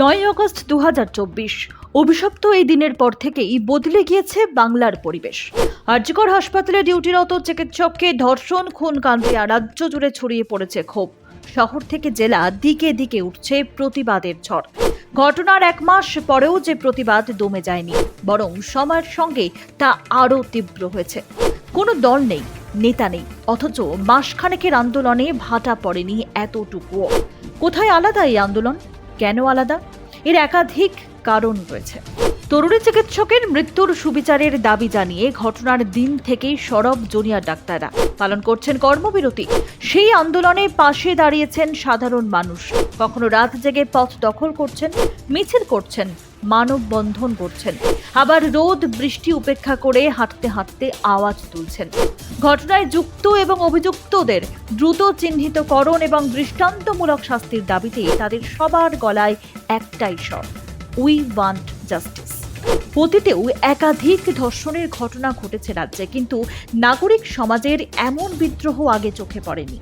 নয় আগস্ট দু অভিশপ্ত এই দিনের পর থেকেই বদলে গিয়েছে বাংলার পরিবেশ। আর্যকর হাসপাতালে ডিউটিরত চিকিৎসককে ধর্ষণ, খুন, কাণ্ডে রাজ্য জুড়ে ছড়িয়ে পড়েছে ক্ষোভ। শহর থেকে জেলা দিকে দিকে উঠছে প্রতিবাদের ঝড়। ঘটনার এক মাস পরেও যে প্রতিবাদ দমে যায়নি, বরং সময়ের সঙ্গে তা আরও তীব্র হয়েছে। কোনো দল নেই, নেতা নেই, অথচ মাসখানেকের আন্দোলনে ভাটা পড়েনি এতটুকুও। কোথায় আলাদা এই আন্দোলন? কেন আলাদা? এর একাধিক কারণ রয়েছে। তরুণী চিকিৎসকের মৃত্যুর সুবিচারের দাবি জানিয়ে ঘটনার দিন থেকেই সরব জুনিয়র ডাক্তাররা। পালন করছেন কর্মবিরতি। সেই আন্দোলনে পাশে দাঁড়িয়েছেন সাধারণ মানুষ। কখনো রাত জেগে পথ দখল করছেন, মিছিল করছেন মানববন্ধন করছেন। আবার রোদ, বৃষ্টি উপেক্ষা করে হাঁটতে হাঁটতে আওয়াজ তুলছেন। ঘটনায় যুক্ত এবং অভিযুক্তদের দ্রুত চিহ্নিতকরণ এবং দৃষ্টান্তমূলক শাস্তির দাবিতে তাদের সবার গলায় একটাই স্বর উই ওয়ান্ট জাস্টিস অতীতেও একাধিক ধর্ষণের ঘটনা ঘটেছে রাজ্যে, কিন্তু নাগরিক সমাজের এমন বিদ্রোহ আগে চোখে পড়েনি।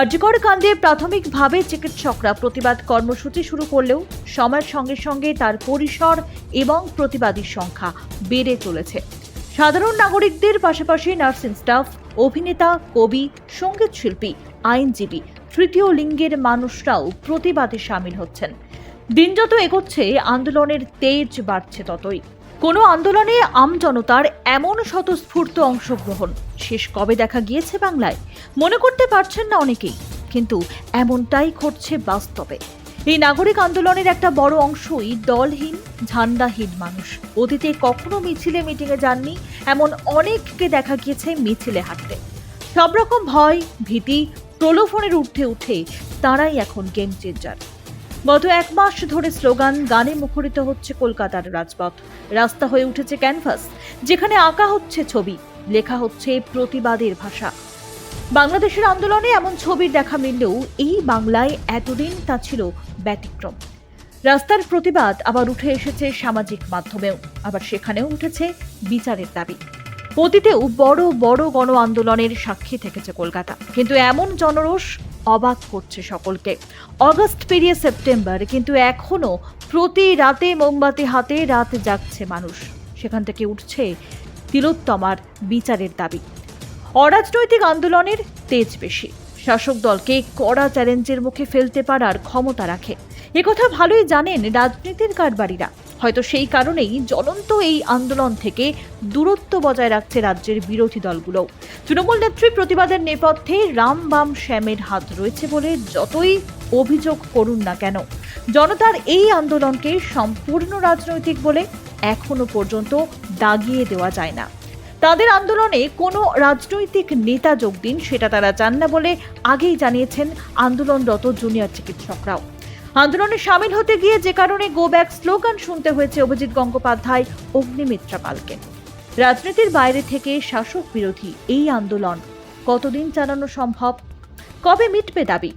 আর্যকর কাণ্ডে প্রাথমিকভাবে চিকিৎসকরা প্রতিবাদ কর্মসূচি শুরু করলেও সময়ের সঙ্গে সঙ্গে তার পরিসর এবং প্রতিবাদীর সংখ্যা বেড়ে চলেছে। সাধারণ নাগরিকদের পাশাপাশি নার্সিং স্টাফ, অভিনেতা, কবি সংগীত শিল্পী আইনজীবী, তৃতীয় লিঙ্গের মানুষরাও প্রতিবাদে সামিল হচ্ছেন। দিন যত এগোচ্ছে, আন্দোলনের তেজ বাড়ছে ততই। কোনো আন্দোলনে আমজনতার এমন স্বতঃস্ফূর্ত অংশগ্রহণ। শেষ কবে দেখা গিয়েছে বাংলায়? মনে করতে পারছেন না অনেকেই। কিন্তু এমনটাই ঘটছে বাস্তবে। এই নাগরিক আন্দোলনের একটা বড় অংশই দলহীন, ঝান্ডাহীন মানুষ। অতীতে কখনো মিছিলে মিটিংয়ে যাননি, এমন অনেককে দেখা গিয়েছে মিছিলে হাঁটতে। সব রকম ভয়, ভীতি, প্রলোভনের উঠে উঠে তারাই এখন গেম চেঞ্জার। গত এক মাস ধরে স্লোগান, গানে মুখরিত হচ্ছে কলকাতার রাজপথ। রাস্তা হয়ে উঠেছে ক্যানভাস, যেখানে আঁকা হচ্ছে ছবি, লেখা হচ্ছে প্রতিবাদের ভাষা। বাংলাদেশের আন্দোলনে এমন ছবির দেখা মিললেও এই বাংলায় এতদিন তা ছিল ব্যতিক্রম। রাস্তার প্রতিবাদ আবার উঠে এসেছে সামাজিক মাধ্যমেও, আবার সেখানেও উঠেছে বিচারের দাবি। অতীতেও বড় বড় গণ আন্দোলনের সাক্ষী থেকেছে কলকাতা। কিন্তু এমন জনরোষ অবাক করছে সকলকে। অগস্ট পেরিয়ে সেপ্টেম্বর, কিন্তু এখনও প্রতি রাতে মোমবাতি হাতে রাত জাগছে মানুষ। সেখান থেকে উঠছে তিলোত্তমার বিচারের দাবি। অরাজনৈতিক আন্দোলনের তেজ বেশি। শাসক দলকে কড়া চ্যালেঞ্জের মুখে ফেলতে পারার ক্ষমতা রাখে। একথা ভালোই জানেন রাজনীতির কারবারিরা। হয়তো সেই কারণেই জ্বলন্ত এই আন্দোলন থেকে দূরত্ব বজায় রাখছে রাজ্যের বিরোধী দলগুলো। তৃণমূল নেত্রী প্রতিবাদের নেপথ্যে রাম বাম শ্যামের হাত রয়েছে বলে যতই অভিযোগ করুন না কেন, জনতার এই আন্দোলনকে সম্পূর্ণ রাজনৈতিক বলে এখনও পর্যন্ত দাগিয়ে দেওয়া যায় না। তাদের আন্দোলনে কোনো রাজনৈতিক নেতা যোগ দিন সেটা তারা চান না বলে আগেই জানিয়েছেন আন্দোলনরত জুনিয়র চিকিৎসকরাও। আন্দোলনে সামিল হতে গিয়ে যে কারণে গো ব্যাক স্লোগান শুনতে হয়েছে অভিজিৎ গঙ্গোপাধ্যায়, অগ্নিমিত্রা পালকে। রাজনীতির বাইরে থেকে শাসক বিরোধী এই আন্দোলন কতদিন চালানো সম্ভব? কবে মিটবে দাবি?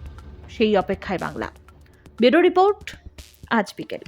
সেই অপেক্ষায় বাংলা। ব্যুরো রিপোর্ট, আজ বিকেল।